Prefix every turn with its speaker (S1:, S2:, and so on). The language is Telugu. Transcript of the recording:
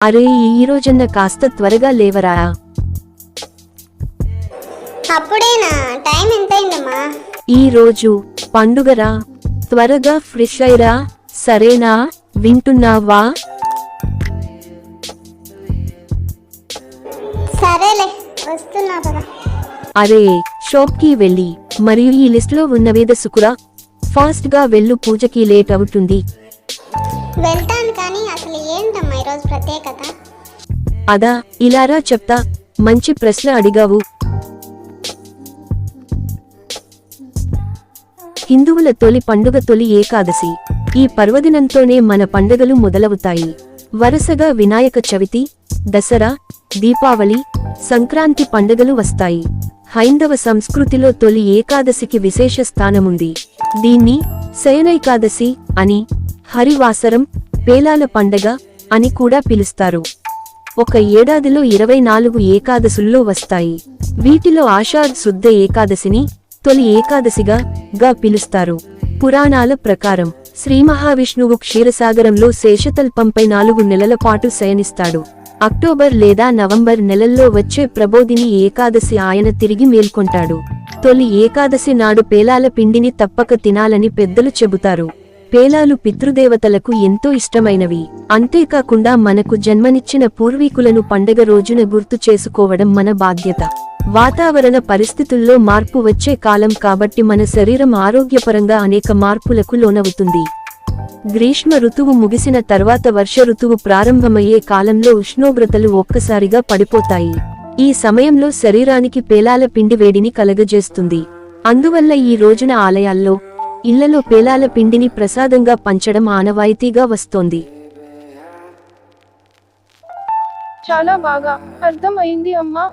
S1: అరే ఈ రోజన్న కాస్త త్వరగా లేవరా?
S2: అప్పుడేనా? టైం ఎంతైందమ్మా?
S1: ఈ రోజు పండుగరా? త్వరగా ఫ్రెష్ అయిరా సరేనా? వింటున్నావా?
S2: సరేలే వస్తున్నా కదా
S1: అరే షాప్కి వెళ్ళి మరియు ఈ లిస్ట్లో ఉన్నవేద సుకురా ఫాస్ట్గా వెళ్ళు పూజకి లేట్ అవుతుంది.
S2: వెళ్తాను కానీ అసలు ఏంటమ్మా ఈరోజు ప్రత్యేకత?
S1: అదా ఇలారా చెప్తా మంచి ప్రశ్న అడిగావు. హిందువుల తొలి పండుగ తొలి ఏకాదశి. ఈ పర్వదినంతోనే మన పండుగలు మొదలవుతాయి. వరుసగా వినాయక చవితి దసరా దీపావళి సంక్రాంతి పండుగలు వస్తాయి. హైందవ సంస్కృతిలో తొలి ఏకాదశికి విశేష స్థానముంది. దీన్ని శయనైకాదశి అని హరివాసరం పేలాల పండగ అని కూడా పిలుస్తారు. ఒక ఏడాదిలో ఇరవై నాలుగు ఏకాదశుల్లో వస్తాయి. వీటిలో ఆషాఢ్ శుద్ధ ఏకాదశిని తొలి ఏకాదశిగా గా పిలుస్తారు. పురాణాల ప్రకారం శ్రీ మహావిష్ణువు క్షీరసాగరంలో శేషతల్పంపై నాలుగు నెలల పాటు శయనిస్తాడు. అక్టోబర్ లేదా నవంబర్ నెలల్లో వచ్చే ప్రబోధిని ఏకాదశి ఆయన తిరిగి మేల్కొంటాడు. తొలి ఏకాదశి నాడు పేలాల పిండిని తప్పక తినాలని పెద్దలు చెబుతారు. పేలాలు పితృదేవతలకు ఎంతో ఇష్టమైనవి. అంతేకాకుండా మనకు జన్మనిచ్చిన పూర్వీకులను పండగ రోజున గుర్తు చేసుకోవడం మన బాధ్యత. వాతావరణ పరిస్థితుల్లో మార్పు వచ్చే కాలం కాబట్టి మన శరీరం ఆరోగ్యపరంగా అనేక మార్పులకు లోనవుతుంది. గ్రీష్మ ఋతువు ముగిసిన తర్వాత వర్ష ఋతువు ప్రారంభమయ్యే కాలంలో ఉష్ణోగ్రతలు ఒక్కసారిగా పడిపోతాయి. ఈ సమయంలో శరీరానికి పేలాల పిండి వేడిని కలగజేస్తుంది. అందువల్ల ఈ రోజున ఆలయాల్లో ఇళ్ళలో పేలాల పిండిని ప్రసాదంగా పంచడం ఆనవాయితీగా వస్తోంది.
S3: చాలా బాగా అర్థం అయింది అమ్మా.